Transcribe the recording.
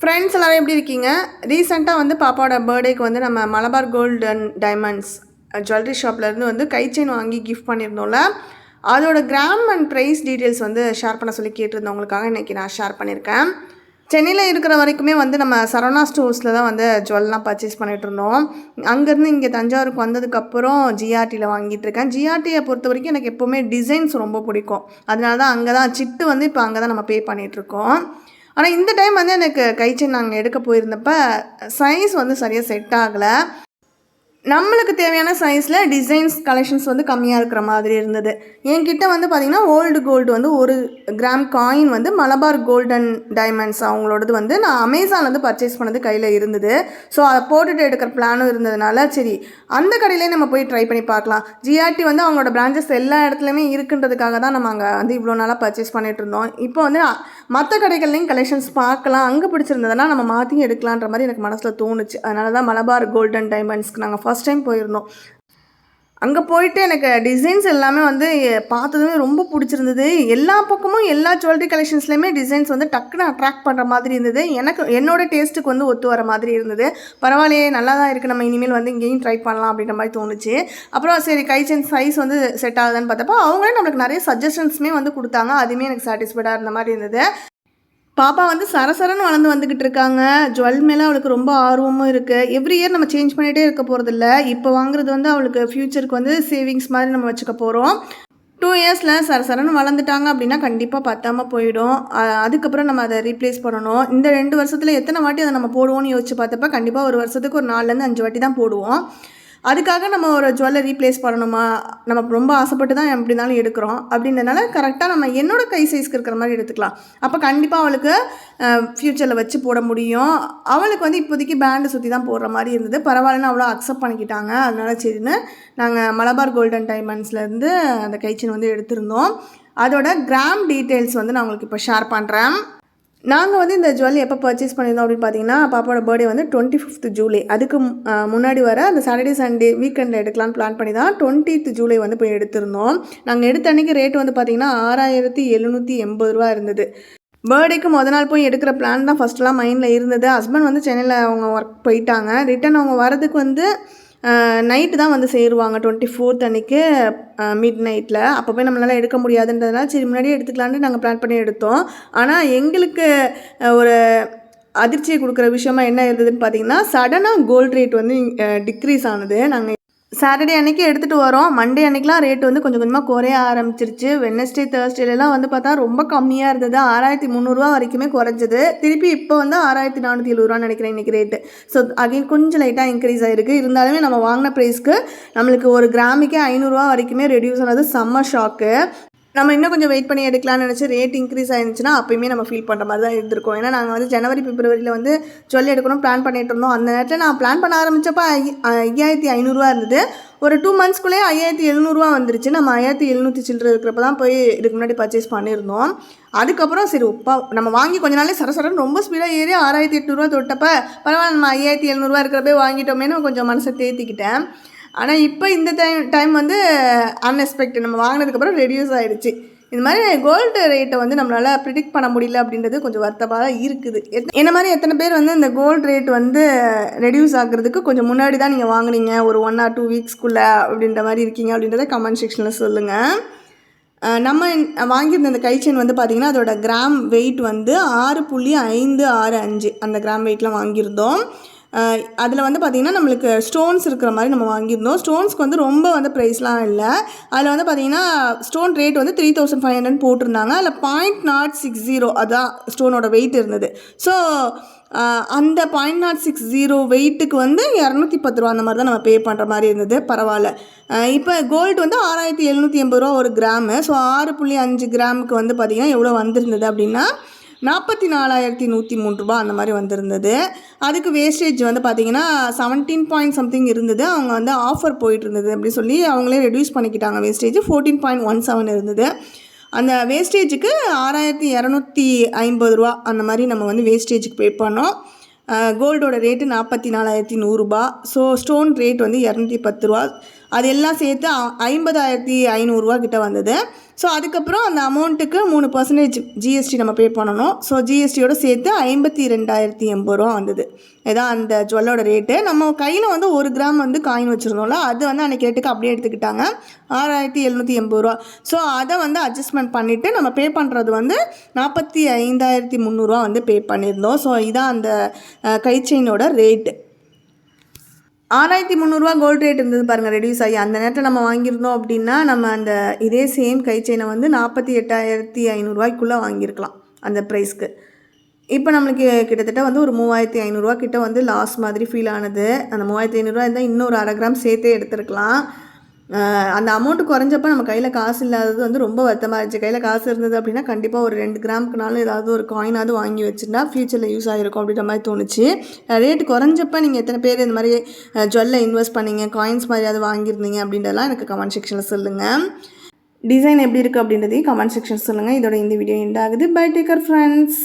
Friends எல்லோரும் எப்படி இருக்கீங்க? ரீசெண்டாக வந்து பாப்பாவோட பர்த்டேக்கு வந்து நம்ம Malabar gold and diamonds jewellery ஷாப்லேருந்து வந்து கை செயின் வாங்கி கிஃப்ட் பண்ணியிருந்தோம்ல. அதோட கிராம் அண்ட் ப்ரைஸ் டீட்டெயில்ஸ் வந்து ஷேர் பண்ண சொல்லி கேட்டிருந்தவங்களுக்காக இன்றைக்கி நான் ஷேர் பண்ணியிருக்கேன். சென்னையில் இருக்கிற வரைக்குமே வந்து நம்ம சரவணா ஸ்டோர்ஸில் தான் வந்து ஜுவல்லாம் பர்ச்சேஸ் பண்ணிகிட்ருந்தோம் இருந்தோம். அங்கேருந்து இங்கே தஞ்சாவூருக்கு வந்ததுக்கப்புறம் ஜிஆர்டியில் வாங்கிட்டு இருக்கேன். ஜிஆர்டியை பொறுத்த வரைக்கும் எனக்கு எப்போவுமே டிசைன்ஸ் ரொம்ப பிடிக்கும். அதனால தான் அங்கே தான் சிட்டு வந்து இப்போ அங்கே தான் நம்ம பே பண்ணிகிட்ருக்கோம் ஆனால் இந்த டைம் வந்து எனக்கு கைச்செயின் நாங்கள் எடுக்க போயிருந்தப்போ சைஸ் வந்து சரியாக செட் ஆகலை. நம்மளுக்கு தேவையான சைஸில் டிசைன்ஸ் கலெக்ஷன்ஸ் வந்து கம்மியாக இருக்கிற மாதிரி இருந்தது. என்கிட்ட வந்து பார்த்திங்கன்னா ஓல்டு கோல்டு வந்து ஒரு கிராம் காயின் வந்து மலபார் கோல்டன் டைமண்ட்ஸ் அவங்களோடது வந்து நான் அமேசானில் வந்து பர்ச்சேஸ் பண்ணது கையில் இருந்தது. ஸோ அதை போட்டுட்டு எடுக்கிற பிளானும் இருந்ததுனால சரி அந்த கடையிலே நம்ம போய் ட்ரை பண்ணி பார்க்கலாம். ஜிஆர்டி வந்து அவங்களோட பிரான்ச்சஸ் எல்லா இடத்துலையுமே இருக்குன்றதுக்காக தான் நம்ம அங்கே வந்து இவ்வளோ நாளாக பர்ச்சேஸ் பண்ணிகிட்டு இருந்தோம். இப்போ வந்து மற்ற கடைகள்லையும் கலெக்ஷன்ஸ் பார்க்கலாம். அங்கே பிடிச்சிருந்ததுன்னா நம்ம மாற்றியும் எடுக்கலான்ற மாதிரி எனக்கு மனசில் தோணுச்சு. அதனால தான் மலபார் கோல்டன் டைமண்ட்ஸ்க்கு நாங்கள் ஃபஸ்ட் டைம் போயிருந்தோம். அங்கே போயிட்டு எனக்கு டிசைன்ஸ் எல்லாமே வந்து பார்த்ததுமே ரொம்ப பிடிச்சிருந்தது. எல்லா பக்கமும் எல்லா ஜுவல்லரி கலெக்ஷன்ஸ்லையுமே டிசைன்ஸ் வந்து டக்குன்னு அட்ராக்ட் பண்ணுற மாதிரி இருந்தது. எனக்கு என்னோட டேஸ்ட்டுக்கு வந்து ஒத்து வர மாதிரி இருந்தது. பரவாயில்லையே நல்லா தான் இருக்குது நம்ம இனிமேல் வந்து இங்கேயும் ட்ரை பண்ணலாம் அப்படின்ற மாதிரி தோணுச்சு. அப்புறம் சரி கைச்சன் சைஸ் வந்து செட் ஆகுதுன்னு பார்த்தப்போ அவங்களே நம்மளுக்கு நிறைய சஜஷன்ஸுமே வந்து கொடுத்தாங்க. அதுவுமே எனக்கு சாட்டிஸ்ஃபைடாக இருந்த மாதிரி இருந்தது. பாப்பா வந்து சரசரன்னு வளர்ந்து வந்துக்கிட்டு இருக்காங்க. ஜுவல் மேலே அவளுக்கு ரொம்ப ஆர்வமும் இருக்குது எவ்ரி இயர் நம்ம சேஞ்ச் பண்ணிகிட்டே இருக்க போகிறதில்ல இப்போ வாங்குறது வந்து அவளுக்கு ஃப்யூச்சருக்கு வந்து சேவிங்ஸ் மாதிரி நம்ம வச்சுக்க போகிறோம் டூ இயர்ஸில் சரசரன்னு வளர்ந்துட்டாங்க அப்படின்னா கண்டிப்பாக பத்தாமல் போயிடும். அதுக்கப்புறம் நம்ம அதை ரீப்ளேஸ் பண்ணணும். இந்த ரெண்டு வருஷத்தில் எத்தனை வாட்டி அதை நம்ம போடுவோம்னு யோசிச்சு பார்த்தப்ப கண்டிப்பாக ஒரு வருஷத்துக்கு ஒரு நாலுலேருந்து அஞ்சு வாட்டி தான் போடுவோம். அதுக்காக நம்ம ஒரு ஜுவல்லரி ரீப்ளேஸ் பண்ணணுமா? நம்ம ரொம்ப ஆசைப்பட்டு தான் எப்படி இருந்தாலும் எடுக்கிறோம். அப்படின்றதுனால கரெக்டாக நம்ம என்னோடய கை சைஸ்க்கு இருக்கிற மாதிரி எடுத்துக்கலாம். அப்போ கண்டிப்பாக அவளுக்கு ஃப்யூச்சரில் வச்சு போட முடியும். அவளுக்கு வந்து இப்போதைக்கு பேண்டு சுற்றி தான் போடுற மாதிரி இருந்தது. பரவாயில்லன்னு அவ்வளோ அக்செப்ட் பண்ணிக்கிட்டாங்க. அதனால சரின்னு நாங்கள் மலபார் கோல்டன் டைமண்ட்ஸ்லேருந்து அந்த கைச்சின் வந்து எடுத்திருந்தோம். அதோட கிராம் டீட்டெயில்ஸ் வந்து நான் உங்களுக்கு இப்போ ஷேர் பண்ணுறேன் நாங்கள் வந்து இந்த ஜுவல்லரி எப்போ பர்ச்சேஸ் பண்ணியிருந்தோம் அப்படின்னு பார்த்தீங்கன்னா பாப்பாவோட பர்த்டே வந்து டுவெண்ட்டி ஃபிஃப்த் ஜூலை அதுக்கு முன்னாடி வர அந்த சாட்டர்டே சண்டே வீக்கெண்டில் எடுக்கலாம்னு பிளான் பண்ணி தான் டுவெண்ட்டித் ஜூலை வந்து போய் எடுத்திருந்தோம். நாங்கள் எடுத்த அன்னைக்கு ரேட் வந்து பார்த்தீங்கன்னா ஆறாயிரத்தி எழுநூற்றி எண்பது ரூபா இருந்தது. பர்த்டேக்கு முத நாள் போய் எடுக்கிற பிளான் தான் ஃபஸ்ட்டெலாம் மைண்டில் இருந்தது. ஹஸ்பண்ட் வந்து சென்னையில் அவங்க ஒர்க் போயிட்டாங்க. ரிட்டன் அவங்க வரதுக்கு வந்து நைட்டு தான் வந்து சேருவாங்க. டுவெண்ட்டி ஃபோர்த் அன்னைக்கு மிட் நைட்டில் அப்போ போய் நம்மளால் எடுக்க முடியாதுன்றதுனால சரி முன்னாடியே எடுத்துக்கலான்னு நாங்கள் பிளான் பண்ணி எடுத்தோம். ஆனால் எங்களுக்கு ஒரு அதிர்ச்சியை கொடுக்குற விஷயமா என்ன இருந்ததுன்னு பார்த்தீங்கன்னா சடனாக கோல்ட் ரேட் வந்து டிக்ரீஸ் ஆனது. நாங்கள் சாட்டர்டே அன்றைக்கி எடுத்துகிட்டு வரோம். மண்டே அன்னைக்கெலாம் ரேட் வந்து கொஞ்சம் கொஞ்சமாக குறைய ஆரம்பிச்சிருச்சு. வெனஸ்டே தேர்ஸ்டேலாம் வந்து பார்த்தா ரொம்ப கம்மியாக இருந்தது. ஆறாயிரத்தி முந்நூறுரூவா வரைக்குமே குறைஞ்சது. திருப்பி இப்போ வந்து ஆறாயிரத்தி நானூற்றி எழுபதுரூவான்னு நினைக்கிறேன் இன்றைக்கி ரேட்டு ஸோ அகைன் கொஞ்சம் லைட்டாக இன்க்ரீஸ் ஆகிருக்கு இருந்தாலுமே நம்ம வாங்கின ப்ரைஸ்க்கு நம்மளுக்கு ஒரு கிராமுக்கே ஐநூறுரூவா வரைக்குமே ரெடியூஸ் ஆனது செம்ம ஷாக்கு நம்ம இன்னும் கொஞ்சம் வெயிட் பண்ணி எடுக்கலாம்னு நினச்சி ரேட் இன்க்ரீஸ் ஆயிருந்துச்சுன்னா அப்பயுமே நம்ம ஃபீல் பண்ணுற மாதிரி தான் இருந்திருக்கும். ஏன்னா நாங்கள் வந்து ஜனவரி பிப்ரவரியில் வந்து ஜுவல் எடுக்கணும் பிளான் பண்ணிட்டு இருந்தோம். அந்த நேரத்தில் நான் பிளான் பண்ண ஆரம்பித்தப்போ ஐயாயிரத்தி ஐநூறுரூவா இருந்தது. ஒரு டூ மந்த்ஸ்க்குள்ளே ஐயாயிரத்தி எழுநூறுவா வந்துருச்சு. நம்ம ஐயாயிரத்தி எழுநூற்றி சில்லற இருக்கிறப்ப தான் போய் இதுக்கு முன்னாடி பர்ச்சேஸ் பண்ணியிருந்தோம். அதுக்கப்புறம் சரி உப்பா நம்ம வாங்கி கொஞ்ச நாளே சரசரன்னு ரொம்ப ஸ்பீடாக ஏறி ஆறாயிரத்தி எட்நூறுவா தொட்டப்ப பரவாயில்ல நம்ம ஐயாயிரத்தி எழுநூறுவா இருக்கிறப்பே வாங்கிட்டோமேனு கொஞ்சம் மனசை தேத்திக்கிட்டேன். ஆனால் இப்போ இந்த டைம் டைம் வந்து அன்எக்ஸ்பெக்டட் நம்ம வாங்கினதுக்கப்புறம் ரெடியூஸ் ஆகிடுச்சி இது மாதிரி கோல்டு ரேட்டை வந்து நம்மளால் ப்ரிடிக்ட் பண்ண முடியல அப்படின்றது கொஞ்சம் வருத்தமாக தான் இருக்குது. எத் என்ன மாதிரி எத்தனை பேர் வந்து இந்த கோல்டு ரேட் வந்து ரெடியூஸ் ஆகுறதுக்கு கொஞ்சம் முன்னாடி தான் நீங்கள் வாங்குனீங்க? ஒரு ஒன் ஆர் டூ வீக்ஸ்க்குள்ளே அப்படின்ற மாதிரி இருக்கீங்க அப்படின்றத கமெண்ட் செக்ஷனில் சொல்லுங்கள் நம்ம வாங்கியிருந்த வாங்கியிருந்த இந்த கைச்செயின் வந்து பார்த்திங்கன்னா அதோட கிராம் வெயிட் வந்து ஆறு புள்ளி ஐந்து ஆறு அஞ்சு அந்த கிராம் வெயிட்டில் வாங்கியிருந்தோம். அதில் வந்து பார்த்திங்கன்னா நம்மளுக்கு ஸ்டோன்ஸ் இருக்கிற மாதிரி நம்ம வாங்கியிருந்தோம். ஸ்டோன்ஸ்க்கு வந்து ரொம்ப வந்து ப்ரைஸ்லாம் இல்லை. அதில் வந்து பார்த்திங்கன்னா ஸ்டோன் ரேட் வந்து த்ரீ தௌசண்ட் ஃபைவ் ஹண்ட்ரட் போட்டிருந்தாங்க. அதில் பாயிண்ட் நாட் சிக்ஸ் ஜீரோ அதான் ஸ்டோனோட வெயிட் இருந்தது. ஸோ அந்த பாயிண்ட் நாட் சிக்ஸ் ஜீரோ வெயிட்டுக்கு வந்து இரநூத்தி பத்து ரூபா அந்த மாதிரி தான் நம்ம பே பண்ணுற மாதிரி இருந்தது. பரவாயில்ல. இப்போ கோல்டு வந்து ஆறாயிரத்தி எழுநூற்றி எண்பது ரூபா ஒரு கிராமு ஸோ ஆறு புள்ளி அஞ்சு கிராமுக்கு வந்து பார்த்திங்கன்னா எவ்வளோ வந்திருந்தது அப்படின்னா நாற்பத்தி நாலாயிரத்தி நூற்றி மூணு ரூபா அந்த மாதிரி வந்திருந்தது. அதுக்கு வேஸ்டேஜ் வந்து பார்த்திங்கன்னா செவன்டீன் பாயிண்ட் சம்திங் இருந்தது. அவங்க வந்து ஆஃபர் போயிட்டு இருந்தது அப்படி சொல்லி அவங்களே ரெடியூஸ் பண்ணிக்கிட்டாங்க wastage fourteen point one seven இருந்தது. அந்த வேஸ்டேஜுக்கு ஆறாயிரத்தி இரநூத்தி ஐம்பது ரூபா அந்த மாதிரி நம்ம வந்து வேஸ்டேஜுக்கு பே பண்ணோம். கோல்டோட ரேட்டு நாற்பத்தி நாலாயிரத்தி நூறுரூபா ஸோ ஸ்டோன் ரேட் வந்து இரநூத்தி பத்து ரூபா. அது எல்லாம் சேர்த்து ஐம்பதாயிரத்தி ஐநூறுரூவா கிட்ட வந்தது. ஸோ அதுக்கப்புறம் அந்த அமௌண்ட்டுக்கு மூணு பர்சன்டேஜ் ஜிஎஸ்டி நம்ம பே பண்ணணும். ஸோ ஜிஎஸ்டியோட சேர்த்து ஐம்பத்தி ரெண்டாயிரத்தி எண்பது ரூபா வந்தது. இதான் அந்த ஜுவல்லோட ரேட்டு நம்ம கையில் வந்து ஒரு கிராம் வந்து காயின் வச்சுருந்தோம்ல அது வந்து அன்றைக்கி ரேட்டுக்கு அப்படியே எடுத்துக்கிட்டாங்க. ஆறாயிரத்தி எழுநூற்றி எண்பது ரூபா. ஸோ அதை வந்து அட்ஜஸ்ட்மெண்ட் பண்ணிவிட்டு நம்ம பே பண்ணுறது வந்து நாற்பத்தி ஐந்தாயிரத்தி முந்நூறுரூவா வந்து பே பண்ணியிருந்தோம். ஸோ இதான் அந்த கை செயினோட ரேட்டு ஆறாயிரத்தி முந்நூறுரூவா கோல்டு ரேட் இருந்தது பாருங்கள் ரெடியூஸ் ஆகி. அந்த நேரத்தில் நம்ம வாங்கியிருந்தோம் அப்படின்னா நம்ம அந்த இதே சேம் கை செயினை வந்து நாற்பத்தி எட்டாயிரத்தி ஐநூறுரூவாய்க்குள்ளே வாங்கியிருக்கலாம் அந்த ப்ரைஸ்க்கு இப்போ நம்மளுக்கு கிட்டத்தட்ட வந்து ஒரு மூவாயிரத்தி ஐநூறுரூவா கிட்ட வந்து லாஸ் மாதிரி ஃபீல் ஆனது. அந்த மூவாயிரத்தி ஐநூறுரூவா இருந்தால் இன்னொரு அரை கிராம் சேர்த்தே எடுத்துருக்கலாம். அந்த அமௌண்ட் குறைஞ்சப்ப நம்ம கையில் காசு இல்லாதது வந்து ரொம்ப வருத்தமாக இருந்துச்சு. கையில் காசு இருந்தது அப்படின்னா கண்டிப்பாக ஒரு ரெண்டு கிராமுக்குனாலும் ஏதாவது ஒரு காயினாவது வாங்கி வச்சுருந்தா ஃப்யூச்சரில் யூஸ் ஆகிருக்கும் அப்படின்ற மாதிரி தோணுச்சு. ரேட் குறைஞ்சப்ப நீங்கள் எத்தனை பேர் இந்த மாதிரி ஜுவல்ல இன்வெஸ்ட் பண்ணீங்க காயின்ஸ் மாதிரியாவது வாங்கியிருந்தீங்க அப்படின்றதெல்லாம் எனக்கு கமெண்ட் செக்ஷனில் சொல்லுங்கள் டிசைன் எப்படி இருக்குது அப்படின்றதையும் கமெண்ட் செக்ஷன் சொல்லுங்கள் இதோட இந்த வீடியோ எண்ட் ஆகுது. Bye take care friends